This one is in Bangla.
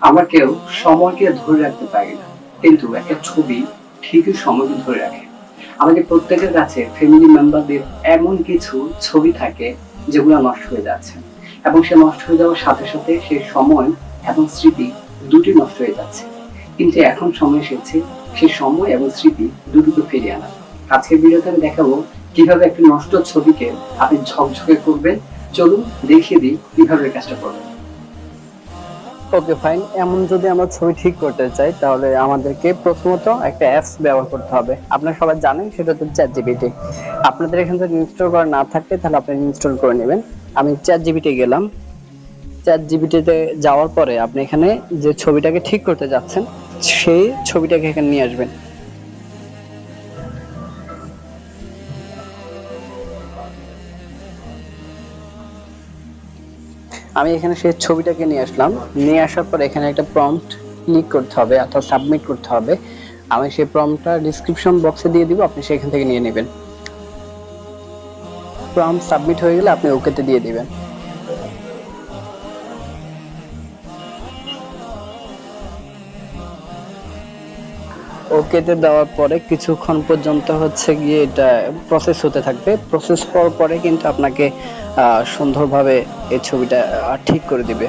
আমরা কেউ সময়কে ধরে রাখতে পারি না। কিন্তু একটা ছবি ঠিকই সময়কে ধরে রাখে। আমাদের প্রত্যেকের কাছে ফ্যামিলি মেম্বারদের এমন কিছু ছবি থাকে যেগুলো নষ্ট হয়ে যাচ্ছে। এবং সে নষ্ট হয়ে যাওয়ার সাথে সাথে সে সময় এবং স্মৃতি দুটি নষ্ট হয়ে যাচ্ছে। কিন্তু এখন সময় এসেছে, সে সময় এবং স্মৃতি দুটোকে ফিরিয়ে আনা। আজকের ভিডিওতে আমি দেখাবো কীভাবে একটি নষ্ট ছবিকে আপনি ঝকঝকে করবেন। চলুন দেখিয়ে দিই কীভাবে কাজটা করবেন। ওকে ফাইন এমন যদি আমরা ছবি ঠিক করতে চাই, তাহলে আমাদেরকে প্রথমত একটা অ্যাপস ব্যবহার করতে হবে। আপনারা সবাই জানেন, সেটা হচ্ছে চ্যাট জিপিটি আপনাদের এখান থেকে ইনস্টল করা না থাকলে তাহলে আপনি ইনস্টল করে নেবেন। আমি চ্যাট জিপিটি গেলাম। চ্যাট জিপিটিতে যাওয়ার পরে আপনি এখানে যে ছবিটাকে ঠিক করতে যাচ্ছেন, সেই ছবিটাকে এখানে নিয়ে আসবেন। আমি এখানে সেই ছবিটাকে নিয়ে আসলাম। নিয়ে আসার পর এখানে একটা প্রম্পট ক্লিক করতে হবে অর্থাৎ সাবমিট করতে হবে। আমি সেই প্রম্পটটা ডিসক্রিপশন বক্সে দিয়ে দিব, আপনি সেখান থেকে নিয়ে নেবেন। প্রম্পট সাবমিট হয়ে গেলে আপনি ওকেতে দিয়ে দিবেন। ওকেতে দেওয়ার পরে কিছুক্ষণ পর্যন্ত হচ্ছে গিয়ে এটা প্রসেস হতে থাকবে। প্রসেস হওয়ার পরে কিন্তু আপনাকে সুন্দরভাবে এই ছবিটা ঠিক করে দিবে।